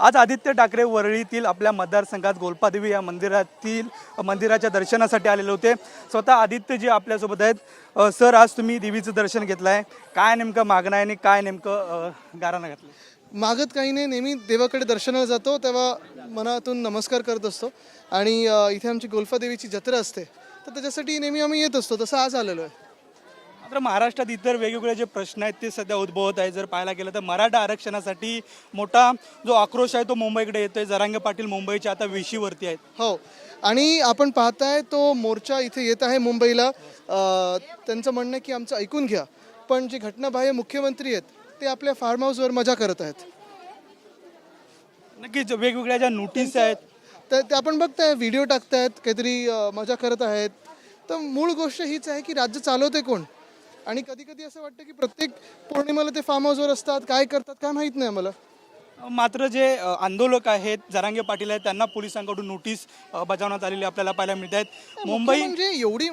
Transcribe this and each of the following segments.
आज आदित्य ठाकरे वरळीतील आपल्या मतदारसंघात गोलपादेवी या मंदिरातील मंदिराच्या दर्शनासाठी आलेले होते. स्वतः आदित्यजी आपल्यासोबत आहेत. सर आज तुम्ही देवीचं दर्शन घेतलं आहे काय नेमकं मागणं आहे आणि काय नेमकं गाराणं घातलं मागत काही नाही. नेहमी देवाकडे दर्शनाला जातो तेव्हा मनातून नमस्कार करत असतो. आणि इथे आमची गोल्फा देवीची जत्रा असते. तर त्याच्यासाठी नेहमी आम्ही येत असतो. तसं आज आलेलो आहे. मात्र महाराष्ट्रात इतर वेगवेगळे जे प्रश्न आहेत ते सध्या उद्भवत आहे जर पाहायला गेलं तर मराठा आरक्षणासाठी मोठा जो आक्रोश आहे तो मुंबईकडे येतोय. जरांगे पाटील मुंबईच्या आता वेशीवरती आहेत. हो. आणि आपण पाहताय तो मोर्चा इथे येत आहे मुंबईला. त्यांचं म्हणणं की आमचं ऐकून घ्या. पण जे घटनाबाह्य मुख्यमंत्री आहेत ते आपल्या फार्म हाऊसवर मजा करत आहेत. नक्कीच वेगवेगळ्या ज्या नोटीस आहेत. तर ते आपण बघताय व्हिडिओ टाकतायत काहीतरी मजा करत आहेत. तर मूळ गोष्ट हीच आहे की राज्य चालवते कोण? आणि कधी कधी असं वाटतं की प्रत्येक पौर्णिमेला ते फार्म हाऊसवर असतात काय करतात काय माहीत नाही आम्हाला. मात्र जे आंदोलक आहेत जरांगे पाटील आहेत त्यांना पोलिसांकडून नोटीस बजावण्यात आलेली आपल्याला पाहायला मिळत आहेत मुंबई म्हणजे एवढी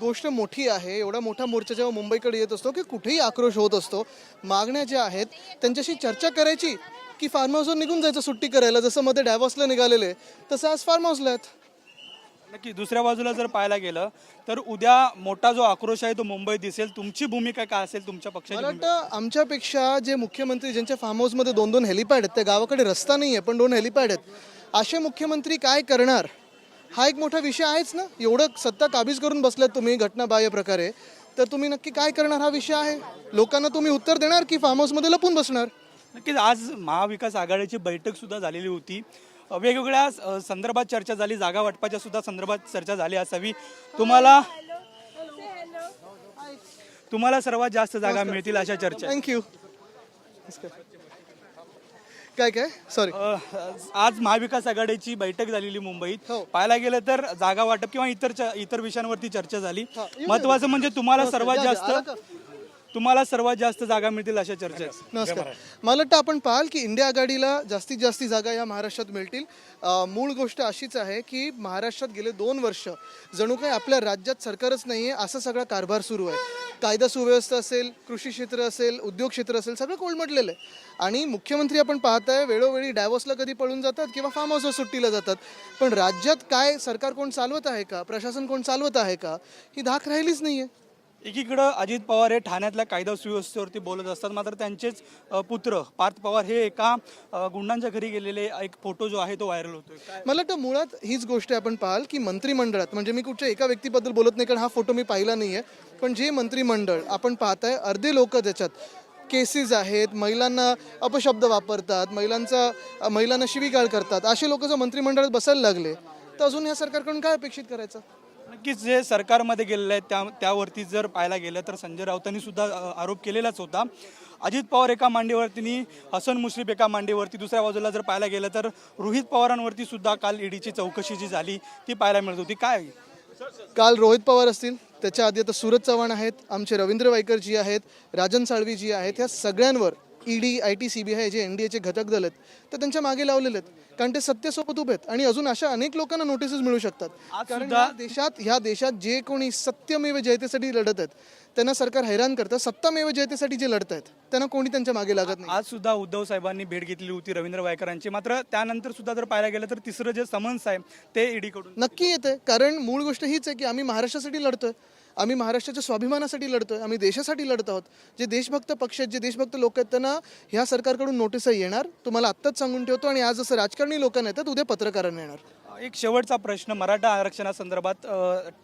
गोष्ट मोठी आहे एवढा मोठा मोर्चा जेव्हा मुंबईकडे येत असतो की कुठेही आक्रोश होत असतो मागण्या ज्या आहेत त्यांच्याशी चर्चा करायची की फार्म हाऊसवर निघून जायचं सुट्टी करायला. जसं मध्ये डॅवॉसला निघालेले तसं आज फार्म हाऊसला आहेत. नक्की दुसऱ्या बाजूला जर पाहायला गेलं तर उद्या मोठा जो आक्रोश आहे तो मुंबईत दिसेल. तुमची भूमिका काय असेल तुमच्या पक्षाची मला वाटतं आमच्यापेक्षा जे मुख्यमंत्री ज्यांच्या फार्म हाऊसमध्ये दोन दोन हेलिपॅड आहेत त्या गावाकडे रस्ता नाही आहे पण दोन हेलिपॅड आहेत. असे मुख्यमंत्री काय करणार? हा एक मोठा विषय आहेच ना? एवढं सत्ता काबीज करून बसल्यात तुम्ही घटनाबाह्य प्रकारे. तर तुम्ही नक्की काय करणार हा विषय आहे? लोकांना तुम्ही उत्तर देणार की फार्म हाऊसमध्ये लपून बसणार? नक्कीच आज महाविकास आघाडीची बैठक सुद्धा झालेली होती. वेगवेगळ्या संदर्भात चर्चा झाली. जागा वाटपाच्या सुद्धा संदर्भात चर्चा झाली असावी. तुम्हाला तुम्हाला सर्वात जास्त जागा मिळतील अशा चर्चा. थँक्यू काय काय? सॉरी आज महाविकास आघाडीची बैठक झालेली मुंबईत. हो. पाहायला गेलं तर जागा वाटप किंवा इतर इतर विषयांवरती चर्चा झाली. महत्वाचं म्हणजे तुम्हाला सर्वात जास्त तुम्हाला सर्वात जास्त जागा मिळतील अशा चर्चा आहेत. नमस्कार मला वाटतं आपण पाहाल की इंडिया आघाडीला जास्तीत जास्त जागा या महाराष्ट्रात मिळतील. अं, मूळ गोष्ट अशीच आहे की महाराष्ट्रात गेले दोन वर्ष जणू काही आपल्या राज्यात सरकारच नाही आहे असा सगळा कारभार सुरू आहे. कायदा सुव्यवस्था असेल कृषी क्षेत्र असेल उद्योग क्षेत्र असेल सगळं कोलमडलेलं आहे. आणि मुख्यमंत्री आपण पाहताय वेळोवेळी डायवॉसला कधी पळून जातात किंवा फार्म हाऊसवर सुट्टीला जातात. पण राज्यात काय सरकार कोण चालवत आहे का? प्रशासन कोण चालवत आहे का? ही धाक राहिलीच नाही आहे एकीकडं अजित पवार हे ठाण्यातल्या कायदा सुव्यवस्थेवरती बोलत असतात मात्र त्यांचेच पुत्र पार्थ पवार हे एका गुंडांच्या घरी गेलेले एक फोटो जो आहे तो व्हायरल होतोय. मला वाटतं मुळात हीच गोष्ट आपण पाहाल की मंत्रिमंडळात म्हणजे मी कुठच्या एका व्यक्तीबद्दल बोलत नाही कारण हा फोटो मी पाहिला नाही आहे पण जे मंत्रिमंडळ आपण पाहताय अर्धे लोक त्याच्यात. केसेस आहेत महिलांना अपशब्द वापरतात महिलांचा महिलांना शिवीगाळ करतात. असे लोक जर मंत्रिमंडळात बसायला लागले तर अजून या सरकारकडून काय अपेक्षित करायचं? नक्कीच जे सरकारमध्ये गेलेलं आहे त्या त्यावरती जर पाहायला गेलं तर संजय राऊतांनी सुद्धा आरोप केलेलाच होता. अजित पवार एका मांडीवरती हसन मुश्रीफ एका मांडीवरती दुसऱ्या बाजूला जर पाहायला गेलं तर रोहित पवारांवरती सुद्धा काल ईडीची चौकशी जी झाली ती पाहायला मिळत होती. काय? काल रोहित पवार असतील त्याच्या आधी आता सूरज चव्हाण आहेत आमचे रवींद्र वायकर जी आहेत राजन साळवी जी आहेत ह्या सगळ्यांवर ED I T C B I J N D एचे घटक दल आहेत तर त्यांच्या मागे लावलेले आहेत. कारण ते सत्तेसोबत उभे आहेत. आणि अजून अशा अनेक लोकांना नोटिसेस मिळू शकतात. कारण ह्या देशात ह्या देशात जे कोणी सत्यमेव जयतेसाठी लढत आहेत त्यांना सरकार हैराण करतं. सत्तामेव जयतेसाठी जे लढत आहेत त्यांना कोणी त्यांच्या मागे लागत नाही. आज सुद्धा उद्धव साहेबांनी भेट घेतली होती रवींद्र वायकरांची. मात्र त्यानंतर सुद्धा जर पाहायला गेलं तर तिसरं जे समन्स आहे ते ईडीकडून नक्की येते कारण मूळ गोष्ट हीच आहे की आम्ही महाराष्ट्रासाठी लढतोय. आम्ही महाराष्ट्राच्या स्वाभिमानासाठी लढतोय आम्ही देशासाठी लढत आहोत. जे देशभक्त पक्ष आहेत जे देशभक्त लोक आहेत त्यांना ह्या सरकारकडून नोटीसही येणार. तुम्हाला आत्ताच सांगून ठेवतो आणि आज जसं राजकारणी लोकांना येतात उद्या पत्रकारांना येणार. एक शेवटचा प्रश्न मराठा आरक्षणासंदर्भात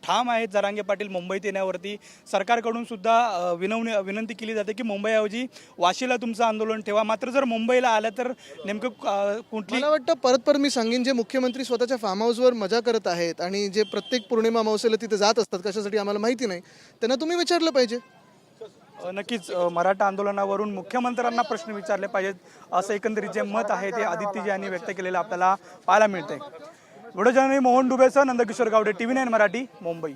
ठाम आहेत जरांगे पाटील मुंबईत येण्यावरती. सरकारकडून सुद्धा विनवणी विनंती केली जाते की मुंबईऐवजी वाशीला तुमचं आंदोलन ठेवा. मात्र जर मुंबईला आलं तर नेमकं कुठली मला वाटतं परत परत मी सांगेन जे मुख्यमंत्री स्वतःच्या फार्म हाऊसवर मजा करत आहेत आणि जे प्रत्येक पौर्णिमा अमावस्येला तिथे जात असतात कशासाठी आम्हाला माहिती नाही त्यांना तुम्ही विचारलं पाहिजे. नक्कीच मराठा आंदोलनावरून मुख्यमंत्र्यांना प्रश्न विचारले पाहिजेत असं एकंदरीत जे मत आहे ते आदित्यजी यांनी व्यक्त केलेलं आपल्याला पाहायला मिळतंय. Video journalist Mohan डुबेसह Nandkishor Gawde T V nine Marathi Mumbai.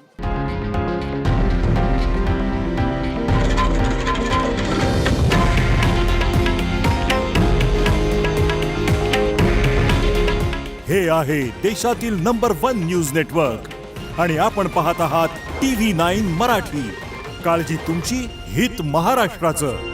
हे आहे देशातील नंबर वन न्यूज नेटवर्क. आणि आपण पाहत आहात टी व्ही नाईन मराठी. काळजी तुमची हित महाराष्ट्राचं.